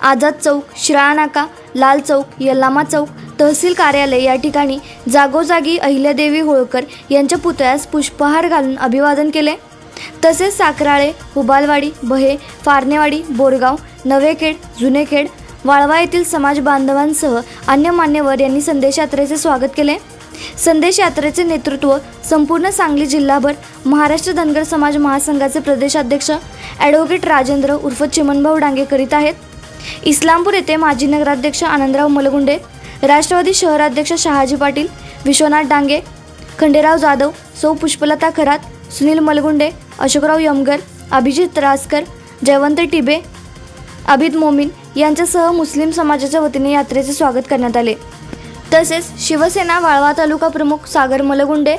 आझाद चौक शिराळा नाका लाल चौक यल्लामा चौक तहसील कार्यालय या ठिकाणी जागोजागी अहिल्यादेवी होळकर यांच्या पुतळ्यास पुष्पहार घालून अभिवादन केले. तसेच साकराळे हुबालवाडी बहे फारनेवाडी बोरगाव नवेखेड जुनेखेड वाळवा येथील समाज बांधवांसह अन्य मान्यवर यांनी संदेश यात्रेचे स्वागत केले. संदेश यात्रेचे नेतृत्व संपूर्ण सांगली जिल्हाभर महाराष्ट्र धनगर समाज महासंघाचे प्रदेशाध्यक्ष ॲडव्होकेट राजेंद्र उर्फ चिमनभाऊ डांगे करीत आहेत. इस्लामपूर येथे माजी नगराध्यक्ष आनंदराव मलगुंडे राष्ट्रवादी शहराध्यक्ष शहाजी पाटील विश्वनाथ डांगे खंडेराव जाधव सौ पुष्पलता खरात सुनील मलगुंडे अशोकराव यमगर अभिजित रासकर जयवंत टिबे अबिद मोमीन यांच्यासह मुस्लिम समाजाच्या वतीने यात्रेचे स्वागत करण्यात आले. तसेच शिवसेना वाळवा तालुका प्रमुख सागर मलगुंडे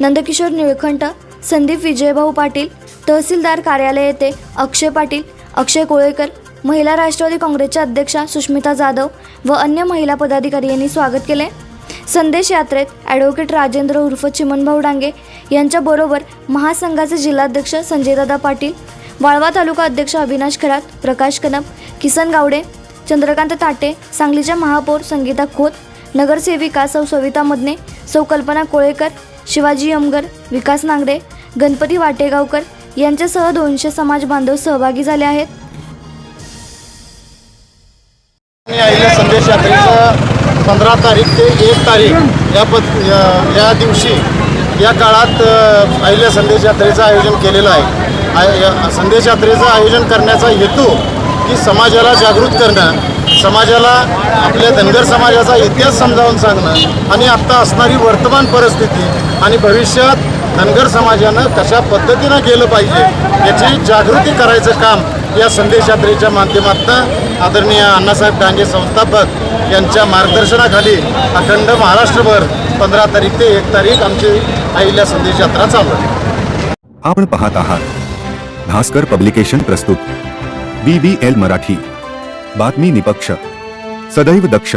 नंदकिशोर निळखंठ संदीप विजयभाऊ पाटील तहसीलदार कार्यालय येथे अक्षय पाटील अक्षय कोळेकर महिला राष्ट्रवादी काँग्रेसच्या अध्यक्षा सुष्मिता जाधव व अन्य महिला पदाधिकारी यांनी स्वागत केले. संदेश यात्रेत ॲडव्होकेट राजेंद्र उर्फ चिमनभाऊ डांगे यांच्याबरोबर महासंघाचे जिल्हाध्यक्ष संजयदादा पाटील वाळवा तालुका अध्यक्ष अविनाश खरात प्रकाश कनप किसन गावडे चंद्रकांत ताटे सांगलीच्या महापौर संगीता खोत नगरसेविका सौ सविता मदने सौ कल्पना कोळेकर शिवाजी यमगर विकास नांगडे गणपती वाटेगावकर यांच्यासह दोनशे समाज बांधव सहभागी झाले आहेत. आईला संदेश यात्रेचं पंधरा तारीख ते एक तारीख या पद या- दिवशी या काळात आईल्या संदेश यात्रेचं आयोजन केलेलं आहे. आय- संदेश यात्रेचं आयोजन करण्याचा हेतू की समाजाला जागृत करणं समाजाला आपल्या धनगर समाजाचा इतिहास समजावून सांगणं आणि आत्ता असणारी वर्तमान परिस्थिती आणि भविष्यात धनगर समाजानं कशा पद्धतीनं गेलं पाहिजे याची जागृती करायचं काम या संदेश यात्रेच्या माध्यमातून आदरणीय अण्णासाहेब डांगे संस्थापक यांच्या मार्गदर्शनाखाली अखंड महाराष्ट्रभर पंधरा तारीख ते एक तारीख आमची आईल्या संदेश यात्रा चालू आहे. आपण पाहत आहात. भास्कर पब्लिकेशन प्रस्तुत. B B L Marathi. बातमी निपक्ष. सदैव दक्ष.